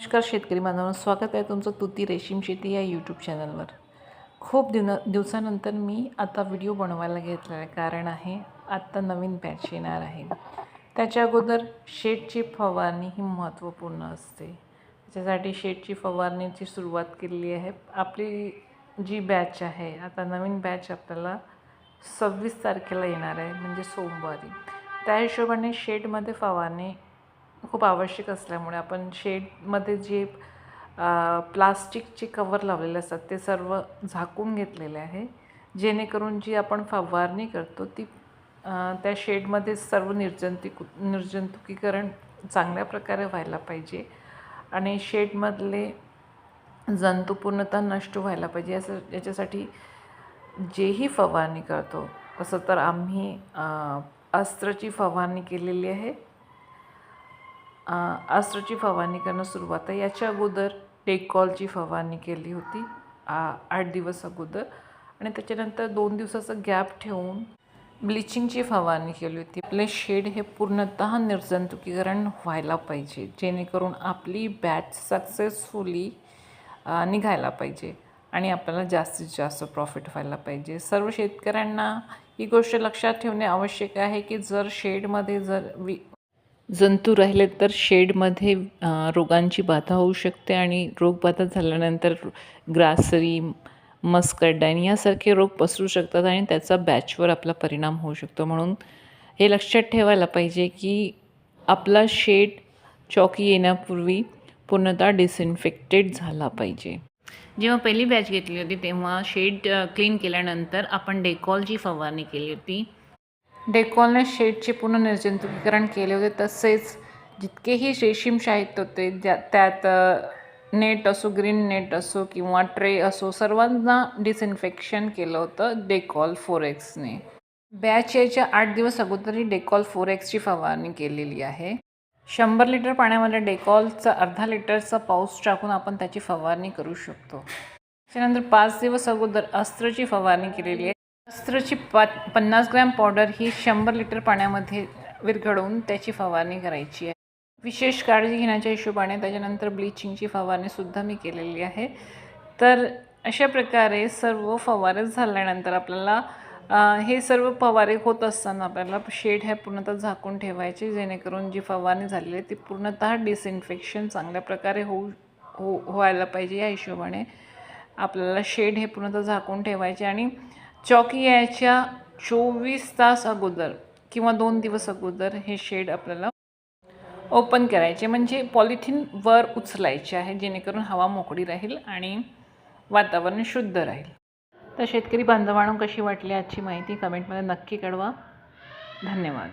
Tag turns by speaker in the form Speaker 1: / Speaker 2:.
Speaker 1: नमस्कार शेतकरी बांधवांनो स्वागत आहे तुमचं तुती रेशीम शेती या यूट्यूब चॅनलवर खूप दिवना दिवसानंतर मी आता व्हिडिओ बनवायला घेतला आहे कारण आहे आत्ता नवीन बॅच येणार आहे. त्याच्या अगोदर शेडची फवारणी ही महत्त्वपूर्ण असते. त्याच्यासाठी शेडची फवारणीची सुरुवात केलेली आहे. आपली जी बॅच आहे आता नवीन बॅच आपल्याला सव्वीस तारखेला येणार आहे म्हणजे सोमवारी. त्या हिशोबाने शेडमध्ये फवारणी खूप आवश्यक असल्यामुळे आपण शेडमध्ये जे प्लास्टिकचे कवर लावलेले असतात ते सर्व झाकून घेतलेले आहे. जेणेकरून जी आपण फवारणी करतो ती त्या शेडमध्ये सर्व निर्जंतुक निर्जंतुकीकरण चांगल्या प्रकारे व्हायला पाहिजे आणि शेडमधले जंतू पूर्णतः नष्ट व्हायला पाहिजे. असं याच्यासाठी जेही फवारणी करतो तसं तर आम्ही अस्त्रची फवारणी केलेली आहे. अ, फवारणी करणं सुरुवात आहे. याच्या अगोदर डेकॉलची फवारणी केली होती आठ दिवस अगोदर. आणि त्याच्यानंतर दोन दिवसाचा गॅप ठेवून ब्लिचिंगची फवारणी केली होती. आपले शेड हे पूर्णतः निर्जंतुकीकरण व्हायला पाहिजे जेणेकरून आपली बॅच सक्सेसफुली निघायला पाहिजे आणि आपल्याला जास्तीत जास्त प्रॉफिट व्हायला पाहिजे. सर्व शेतकऱ्यांना ही गोष्ट लक्षात ठेवणे आवश्यक आहे की जर शेडमध्ये जर वि जंतू राहिले तर शेडमध्ये रोगांची बाधा होऊ शकते आणि रोगबाधा झाल्यानंतर ग्रासरी मस्करडाईन यासारखे रोग पसरू शकतात आणि त्याचा बॅचवर आपला परिणाम होऊ शकतो. म्हणून हे लक्षात ठेवायला पाहिजे की आपला शेड चौकी येण्यापूर्वी पूर्णतः डिसइन्फेक्टेड झाला पाहिजे. जेव्हा पहिली बॅच घेतली होती तेव्हा शेड क्लीन केल्यानंतर आपण डेकॉलची फवारणी केली होती. डेकॉलने शेडचे पूर्ण निर्जंतुकीकरण केले होते. तसेच जितकेही रेशीम साहित्य होते ज्या त्यात नेट असो ग्रीन नेट असो किंवा ट्रे असो सर्वांना डिसइन्फेक्शन केलं होतं डेकॉल फोर एक्सने बॅच यायच्या आठ दिवस अगोदरही डेकॉल फोर एक्सची फवारणी केलेली आहे. शंभर लिटर पाण्यामध्ये डेकॉलचा अर्धा लिटरचा पाऊस टाकून आपण त्याची फवारणी करू शकतो. त्याच्यानंतर पाच दिवस अगोदर अस्त्रची फवारणी केलेली आहे. अस्त्रची पा पन्नास ग्रॅम पावडर ही शंभर लिटर पाण्यामध्ये विरघळवून त्याची फवारणी करायची आहे. विशेष काळजी घेण्याच्या हिशोबाने त्याच्यानंतर ब्लिचिंगची फवारणीसुद्धा मी केलेली आहे. तर अशा प्रकारे सर्व फवारे झाल्यानंतर आपल्याला हे सर्व फवारे होत असताना आपल्याला शेड हे पूर्णतः झाकून ठेवायचे जेणेकरून जी फवारणी झालेली आहे ती पूर्णतः डिसइन्फेक्शन चांगल्या प्रकारे होऊ हो व्हायला पाहिजे या हिशोबाने आपल्याला शेड हे पूर्णतः झाकून ठेवायचे आणि चौकी यायच्या चोवीस तास अगोदर किंवा दोन दिवस अगोदर हे शेड आपल्याला ओपन करायचे. म्हणजे पॉलिथिन वर उचलायचे आहे जेणेकरून हवा मोकळी राहील आणि वातावरण शुद्ध राहील. तर शेतकरी बांधवांनो कशी वाटली आजची माहिती कमेंटमध्ये नक्की कळवा. धन्यवाद.